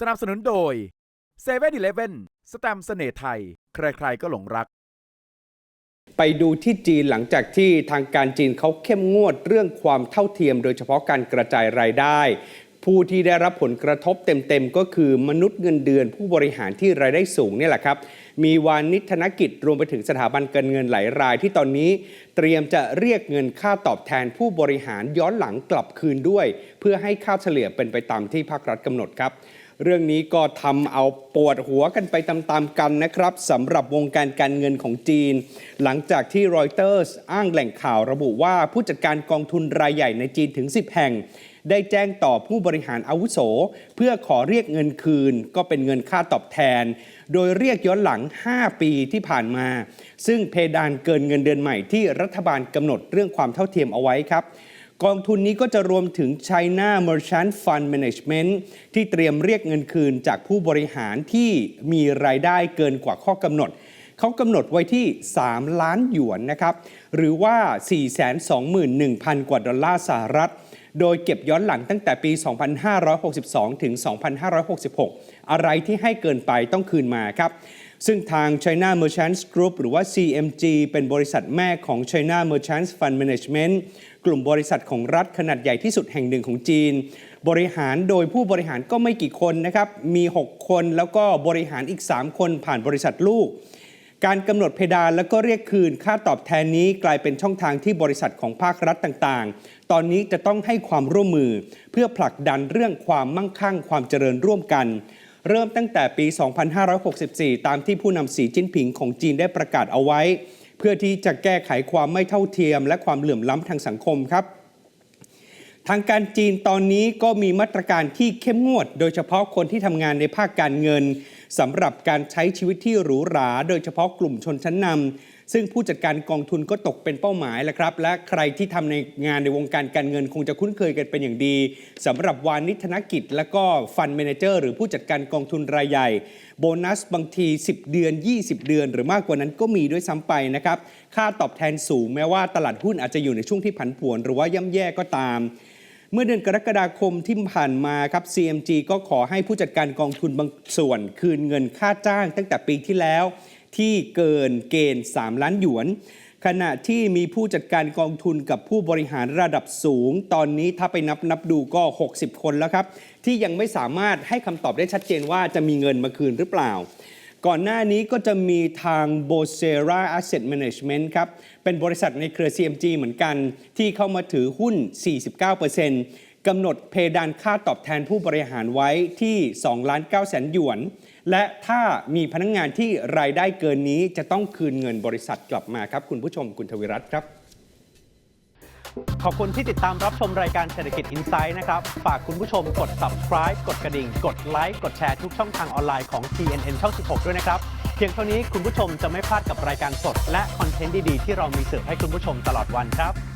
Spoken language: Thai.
สนับสนุนโดย7 e เ e ่ e อสแตมป์เสน่ห์ไทย ใครๆก็หลงรัก ไปดูที่จีนหลังจากที่ทางการจีนเขาเข้มงวดเรื่องความเท่าเทียม โดยเฉพาะการกระจายรายได้ ผู้ที่ได้รับผลกระทบเต็มๆ ก็คือมนุษย์เงินเดือน ผู้บริหารที่รายได้สูงเนี่ยแหละครับ มีวานิธนกิจรวมไปถึงสถาบันการเงินหลายรายที่ตอนนี้ เตรียมจะเรียกเงินค่าตอบแทนผู้บริหารย้อนหลังกลับคืนด้วย เพื่อให้ค่าเฉลี่ยเป็นไปตามที่ภาครัฐกำหนดครับ เรื่องนี้ก็ทำเอาปวดหัวกันไปตามๆกันนะครับสำหรับวงการการเงินของจีน หลังจากที่รอยเตอร์สอ้างแหล่งข่าวระบุว่าผู้จัดการกองทุนรายใหญ่ในจีนถึง 10 แห่ง ได้แจ้งต่อผู้บริหารอาวุโส เพื่อขอเรียกเงินคืน ก็เป็นเงินค่าตอบแทน โดยเรียกย้อนหลัง 5 ปีที่ผ่านมา ซึ่งเพดานเกินเงินเดือนใหม่ที่รัฐบาลกำหนดเรื่องความเท่าเทียมเอาไว้ครับ กองทุนนี้ก็จะรวมถึง China Merchant Fund Management ที่เตรียมเรียกเงินคืนจากผู้บริหารที่มีรายได้เกินกว่าข้อกำหนด เขากำหนดไว้ที่ 3 ล้านหยวนนะครับ หรือว่า 421,000 กว่าดอลลาร์สหรัฐ โดยเก็บย้อนหลังตั้งแต่ปี 2562 ถึง 2566 อะไรที่ให้เกินไปต้องคืนมาครับ ซึ่งทาง China Merchants Group หรือว่า CMG เป็นบริษัทแม่ของ China Merchants Fund Management กลุ่มบริษัทของรัฐขนาดใหญ่ที่สุดแห่งหนึ่งของจีน บริหารโดยผู้บริหารก็ไม่กี่คนนะครับ มี 6 คนแล้วก็บริหารอีก 3 คนผ่านบริษัทลูก การกำหนดเพดานแล้วก็เรียกคืนค่าตอบแทนนี้กลายเป็นช่องทางที่บริษัทของภาครัฐต่างๆ ตอนนี้จะต้องให้ความร่วมมือ เพื่อผลักดันเรื่องความมั่งคั่งความเจริญร่วมกัน เริ่มตั้งแต่ปี 2564 ตามที่ผู้นำสีจิ้นผิงของจีนได้ประกาศเอาไว้ เพื่อที่จะแก้ไขความไม่เท่าเทียม และความเหลื่อมล้ำทางสังคมครับ ทางการจีนตอนนี้ก็มีมาตรการที่เข้มงวด โดยเฉพาะคนที่ทำงานในภาคการเงินสำหรับการใช้ชีวิตที่หรูหรา โดยเฉพาะกลุ่มชนชั้นนำ ซึ่งผู้จัดการกองทุนก็ตกเป็นเป้าหมายแล้วครับ และใครที่ทำในงานในวงการการเงินคงจะคุ้นเคยกันเป็นอย่างดีสำหรับวานิธนกิจ และก็ฟันเมนเจอร์หรือผู้จัดการกองทุนรายใหญ่ โบนัสบางที 10 เดือน 20 เดือน หรือมากกว่านั้นก็มีด้วยซ้ำไปนะครับค่าตอบแทนสูงแม้ว่าตลาดหุ้นอาจจะอยู่ในช่วงที่ผันผวน หรือว่าย่ำแย่ก็ตามเมื่อเดือนกรกฎาคมที่ผ่านมาครับ CMG ก็ขอให้ผู้จัดการกองทุนบางส่วน คืนเงินค่าจ้างตั้งแต่ปีที่แล้ว ที่เกินเกณฑ์ 3 ล้านหยวน ขณะที่มีผู้จัดการกองทุนกับผู้บริหารระดับสูง ตอนนี้ถ้าไปนับนับดูก็ 60 คนแล้วครับ ที่ยังไม่สามารถให้คำตอบได้ชัดเจนว่าจะมีเงินมาคืนหรือเปล่าก่อนหน้านี้ก็จะมีทาง b o s e r a Asset Management ครับ เป็นบริษัทในเครือ CMG เหมือนกัน ที่เข้ามาถือหุ้น 49% กำหนดเพดานค่าตอบแทนผู้บริหารไว้ที่2ล้าน9แสนหยวน และถ้ามีพนักงงานที่รายได้เกินนี้จะต้องคืนเงินบริษัทกลับมาครับ คุณผู้ชมคุณทวิรัตครับ ขอบคุณที่ติดตามรับชมรายการเศรษฐกิจอินไซด์นะครับ ฝากคุณผู้ชมกด subscribe กดกระดิ่ง กดไลค์กดแชร์ทุกช่องทางออนไลน์ของ TNN ช่อง 16 ด้วยนะครับ เพียงเท่านี้คุณผู้ชมจะไม่พลาดกับรายการสด และคอนเทนต์ดีๆที่เรามีเสิร์ฟให้คุณผู้ชมตลอดวันครับ